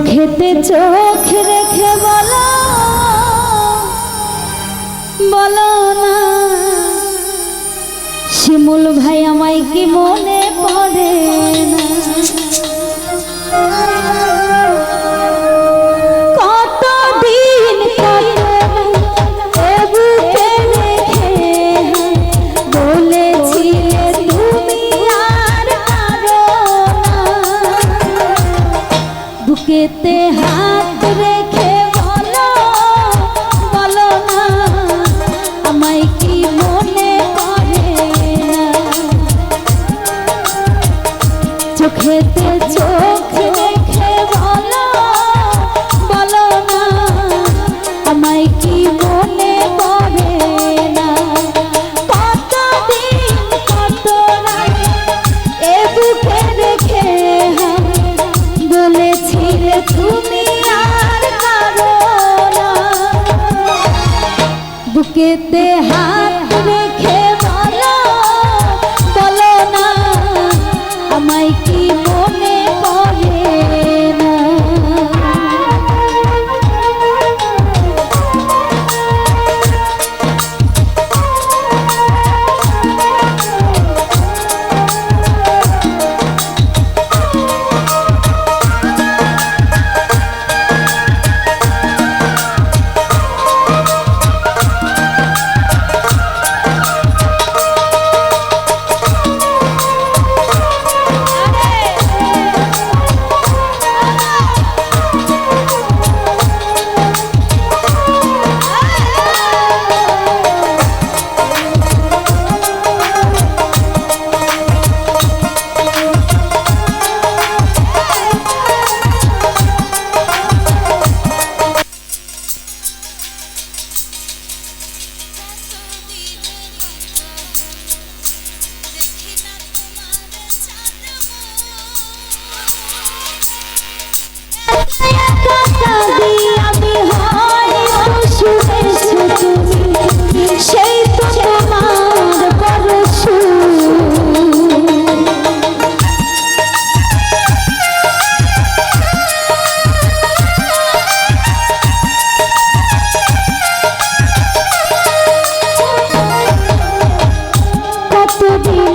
চোখেতে চোখ রেখে বলো বলো না। শিমুল ভাই আমায় কি মনে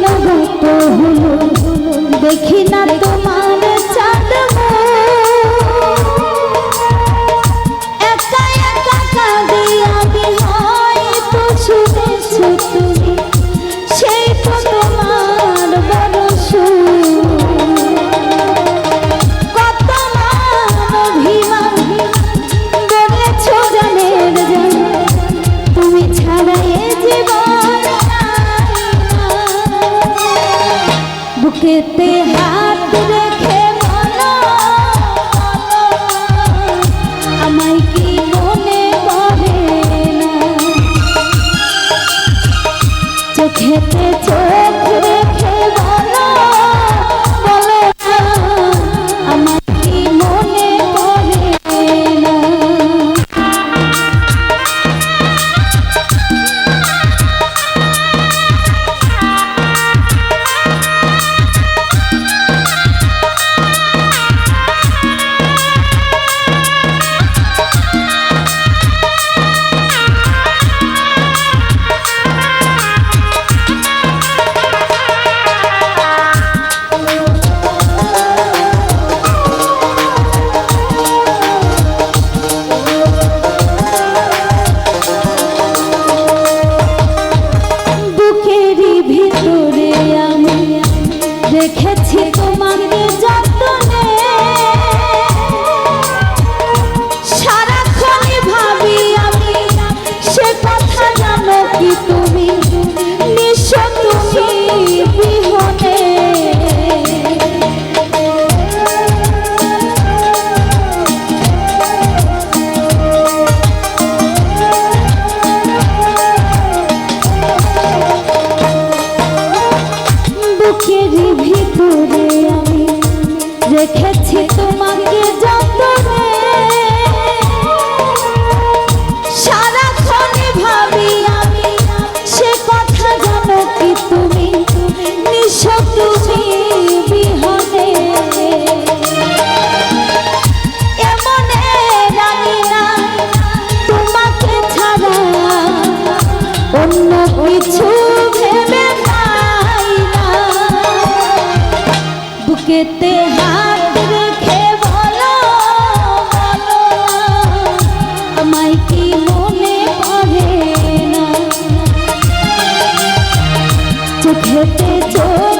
লাগাতো হলো দেখি না তোমার দেখেছি দেখেছি তোমাকে যতনে। সারাক্ষণে ভাবি আমি, সে কথা জানো কি তুমি? নিশো তুমি অন্য কিছু ভেবে নাই মনে চোখেতে চোখ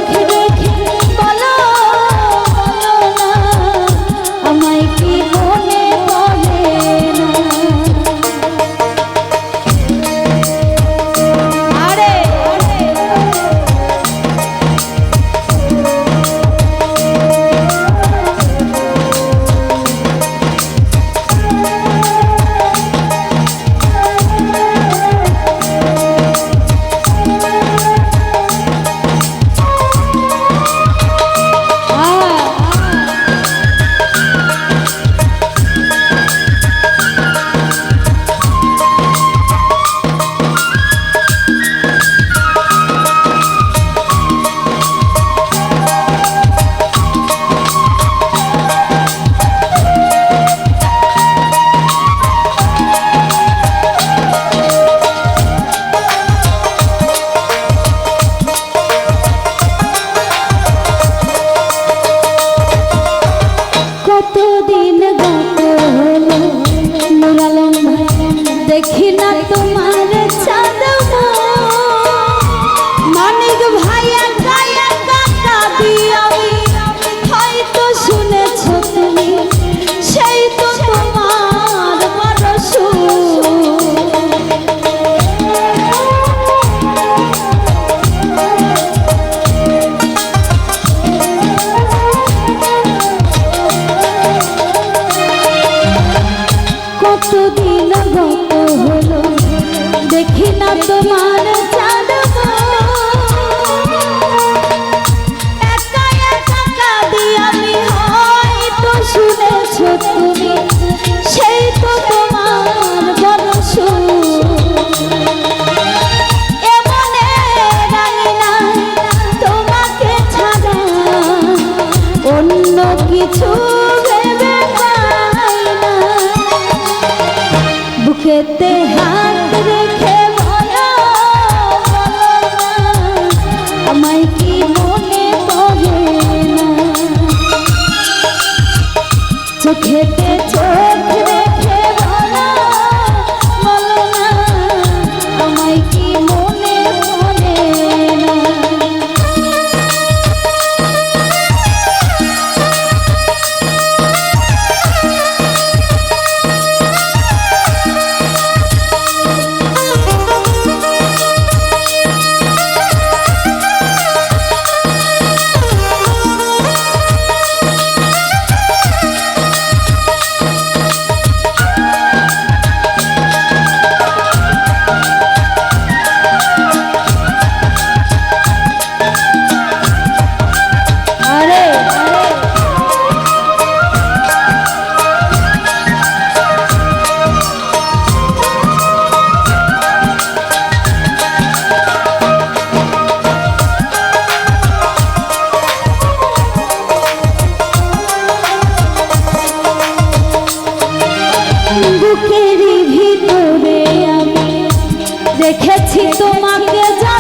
কতদিন গত হলো দেখি তোমার চোখেতে চোখ দেখেছি তোমাকে যা